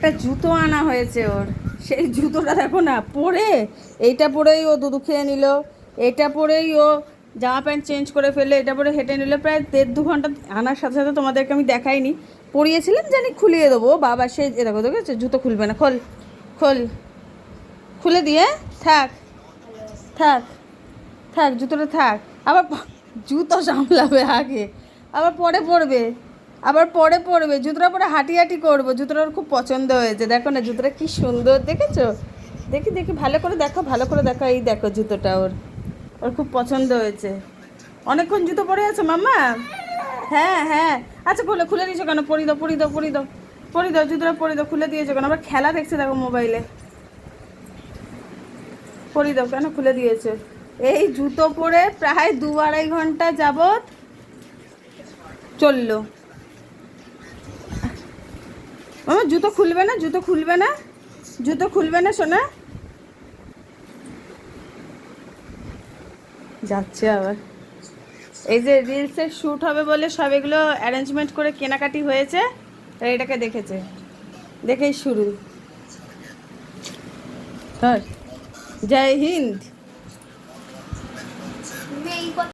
একটা জুতো আনা হয়েছে ওর। সেই জুতোটা দেখো না, পরে এইটা পরেই ও দুধু খেয়ে নিল, এটা পরেই ও জামা প্যান্ট চেঞ্জ করে ফেলল, এটা পরে হেঁটে নিল। প্রায় দেড় দু ঘণ্টা আনার সাথে সাথে তোমাদেরকে আমি দেখাইনি। পরিয়েছিলাম, জানি খুলিয়ে দেবো। বাবা, সে দেখো দেখেছ জুতো খুলবে না। খোল খোল, খুলে দিয়ে, থাক থাক থাক, জুতোটা থাক। আবার জুতো সামলাবে আগে, আবার পরে পরবে। আবার পরে পরবে, জুতোটা পরে হাঁটি হাঁটি করব। জুতোটা খুব পছন্দ হয়েছে। দেখো না, জুতোটা কি সুন্দর, দেখেছ? দেখি দেখি, ভালো করে দেখো, ভালো করে দেখো, এই দেখো জুতোটা ওর। ওর খুব পছন্দ হয়েছে। অনেকক্ষণ জুতো পরে আছে, মাম্মা? হ্যাঁ হ্যাঁ। আচ্ছা বলে খুলে দিয়েছ কেন? পরি দাও পরি দাও পরি দাও। পরি দাও, জুতোটা পরি দাও, খুলে দিয়েছ কেন? আবার খেলা দেখছে দেখো মোবাইলে। পরি দাও কেন? খুলে দিয়েছে। এই জুতো পরে প্রায় দু আড়াই ঘণ্টা যাবত চলল। মামা, জুতো খুলবে না, জুতো খুলবে না, জুতো খুলবে না, সোনা। যাচ্ছে আবার। এই যে রিলসের শ্যুট হবে বলে সব এগুলো অ্যারেঞ্জমেন্ট করে কেনাকাটি হয়েছে এটাকে দেখেছে। দেখেই শুরু। জয় হিন্দ।